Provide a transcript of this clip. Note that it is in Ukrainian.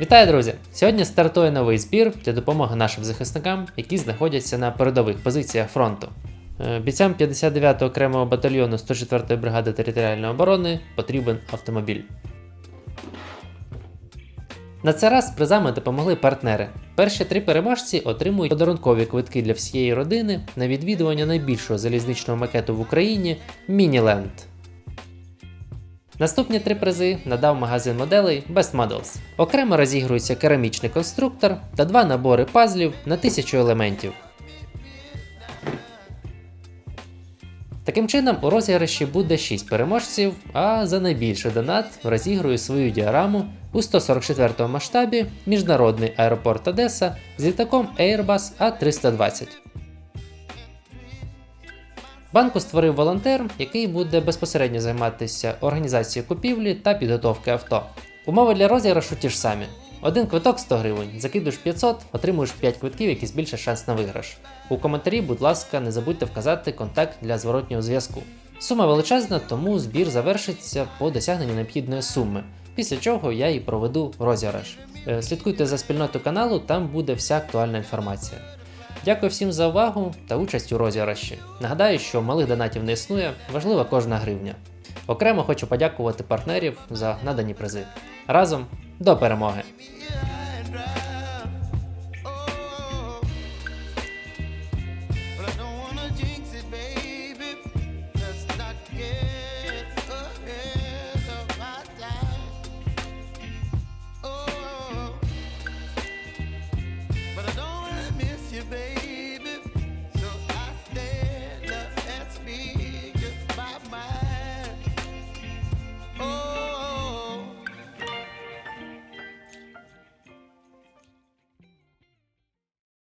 Вітаю, друзі! Сьогодні стартує новий збір для допомоги нашим захисникам, які знаходяться на передових позиціях фронту. Е, Бійцям 59-го окремого батальйону 104-ї бригади територіальної оборони потрібен автомобіль. На цей раз призами допомогли партнери. Перші три переможці отримують подарункові квитки для всієї родини на відвідування найбільшого залізничного макету в Україні Мініленд. Наступні три призи надав магазин моделей Best Models. Окремо розігрується керамічний конструктор та два набори пазлів на 1000 елементів. Таким чином, у розіграші буде 6 переможців, а за найбільший донат розігрую свою діараму у 144 масштабі міжнародний аеропорт Одеса з літаком Airbus A320. Банку створив волонтер, який буде безпосередньо займатися організацією купівлі та підготовки авто. Умови для розіграшу ті ж самі. Один квиток 100 гривень, закидуєш 500, отримуєш 5 квитків, які збільшать шанс на виграш. У коментарі, будь ласка, не забудьте вказати контакт для зворотнього зв'язку. Сума величезна, тому збір завершиться по досягненню необхідної суми, після чого я і проведу розіграш. Е, Слідкуйте за спільнотою каналу, там буде вся актуальна інформація. Дякую всім за увагу та участь у розіграші. Нагадаю, що малих донатів не існує, важлива кожна гривня. Окремо хочу подякувати партнерів за надані призи. Разом до перемоги! baby.